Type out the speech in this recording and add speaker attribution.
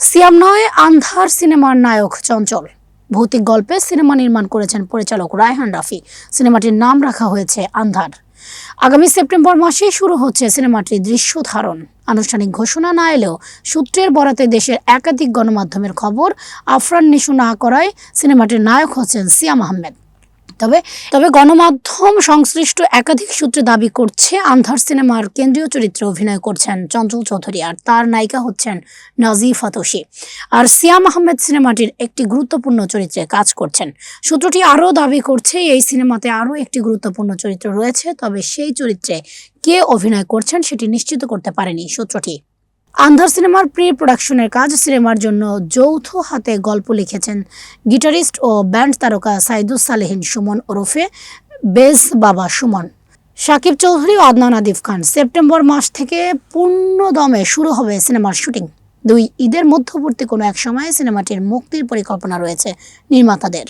Speaker 1: সিয়াম নয়, আন্ধার সিনেমার নায়ক চঞ্চল। ভৌতিক গল্পে সিনেমা নির্মাণ করেছেন পরিচালক রায়হান রাফি। সিনেমাটির নাম রাখা হয়েছে আন্ধার। আগামী সেপ্টেম্বর মাসে শুরু হচ্ছে সিনেমাটির দৃশ্য ধারণ। আনুষ্ঠানিক ঘোষণা না এলেও সূত্রের বরাতে দেশের একাধিক গণমাধ্যমের খবর আফরান নিশু না করায় সিনেমাটির নায়ক হচ্ছেন সিয়াম আহমেদ। তবে তবে গণমাধ্যম সংশ্লিষ্ট একাধিক সূত্রে দাবি করছে, আন্ধার সিনেমার কেন্দ্রীয় চরিত্রে অভিনয় করছেন চঞ্চল চৌধুরী আর তার নায়িকা হচ্ছেন নাজিফ আতসি আর সিয়াম আহমেদ সিনেমাটির একটি গুরুত্বপূর্ণ চরিত্রে কাজ করছেন। সূত্রটি আরও দাবি করছে, এই সিনেমাতে আরও একটি গুরুত্বপূর্ণ চরিত্র রয়েছে, তবে সেই চরিত্রে কে অভিনয় করছেন সেটি নিশ্চিত করতে পারেনি সূত্রটি। আন্ধার সিনেমার প্রি প্রোডাকশনের কাজ সিনেমার জন্য যৌথ হাতে গল্প লিখেছেন গিটারিস্ট ও ব্যান্ড তারকা সাইদুস সালেহিন, সুমন ওরফে বেস বাবা সুমন। শাকিব চৌধুরী ও আদনান আদিফ খান, সেপ্টেম্বর মাস থেকে পূর্ণ দমে শুরু হবে সিনেমার শুটিং। দুই ঈদের মধ্যবর্তী কোনো এক সময়ে সিনেমাটির মুক্তির পরিকল্পনা রয়েছে নির্মাতাদের।